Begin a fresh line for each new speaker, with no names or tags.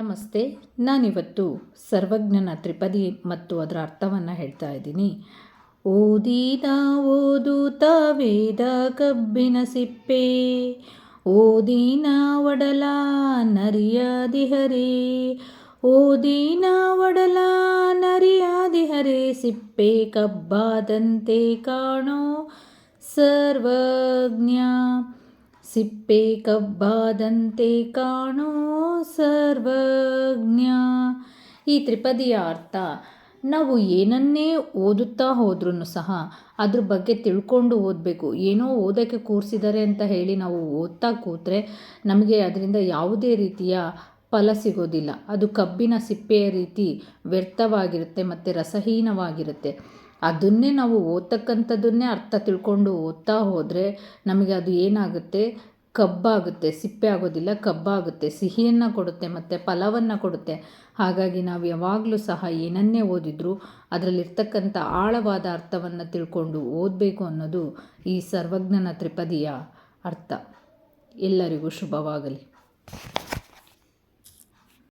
ನಮಸ್ತೆ. ನಾನಿವತ್ತು ಸರ್ವಜ್ಞನ ತ್ರಿಪದಿ ಮತ್ತು ಅದರ ಅರ್ಥವನ್ನು ಹೇಳ್ತಾ ಇದ್ದೀನಿ. ಓದಿದ ಓದುತ ವೇದ ಕಬ್ಬಿನ ಸಿಪ್ಪೆ, ಓದಿನ ಒಡಲ ನರಿಯಾದಿಹರಿ ಓದಿನ ಒಡಲ ನರಿಯಾದಿಹರಿ ಸಿಪ್ಪೆ ಕಬ್ಬಾದಂತೆ ಕಾಣೋ ಸರ್ವಜ್ಞ. ಸಿಪ್ಪೆ ಕಬ್ಬಾದಂತೆ ಕಾಣೋ ಸರ್ವಜ್ಞ. ಈ ತ್ರಿಪದಿಯ ಅರ್ಥ, ನಾವು ಏನನ್ನೇ ಓದುತ್ತಾ ಹೋದ್ರೂ ಸಹ ಅದ್ರ ಬಗ್ಗೆ ತಿಳ್ಕೊಂಡು ಓದಬೇಕು. ಏನೋ ಓದೋಕ್ಕೆ ಕೂರಿಸಿದ್ದಾರೆ ಅಂತ ಹೇಳಿ ನಾವು ಓದ್ತಾ ಕೂತ್ರೆ ನಮಗೆ ಅದರಿಂದ ಯಾವುದೇ ರೀತಿಯ ಫಲ ಸಿಗೋದಿಲ್ಲ. ಅದು ಕಬ್ಬಿನ ಸಿಪ್ಪೆಯ ರೀತಿ ವ್ಯರ್ಥವಾಗಿರುತ್ತೆ ಮತ್ತು ರಸಹೀನವಾಗಿರುತ್ತೆ. ಅದನ್ನೇ ನಾವು ಓದ್ತಕ್ಕಂಥದ್ದನ್ನೇ ಅರ್ಥ ತಿಳ್ಕೊಂಡು ಓದ್ತಾ ಹೋದರೆ ನಮಗೆ ಅದು ಏನಾಗುತ್ತೆ? ಕಬ್ಬಾಗುತ್ತೆ. ಸಿಪ್ಪೆ ಆಗೋದಿಲ್ಲ, ಕಬ್ಬಾಗುತ್ತೆ. ಸಿಹಿಯನ್ನು ಕೊಡುತ್ತೆ ಮತ್ತು ಫಲವನ್ನು ಕೊಡುತ್ತೆ. ಹಾಗಾಗಿ ನಾವು ಯಾವಾಗಲೂ ಸಹ ಏನನ್ನೇ ಓದಿದರೂ ಅದರಲ್ಲಿರ್ತಕ್ಕಂಥ ಆಳವಾದ ಅರ್ಥವನ್ನು ತಿಳ್ಕೊಂಡು ಓದಬೇಕು ಅನ್ನೋದು ಈ ಸರ್ವಜ್ಞನ ತ್ರಿಪದಿಯ ಅರ್ಥ. ಎಲ್ಲರಿಗೂ ಶುಭವಾಗಲಿ.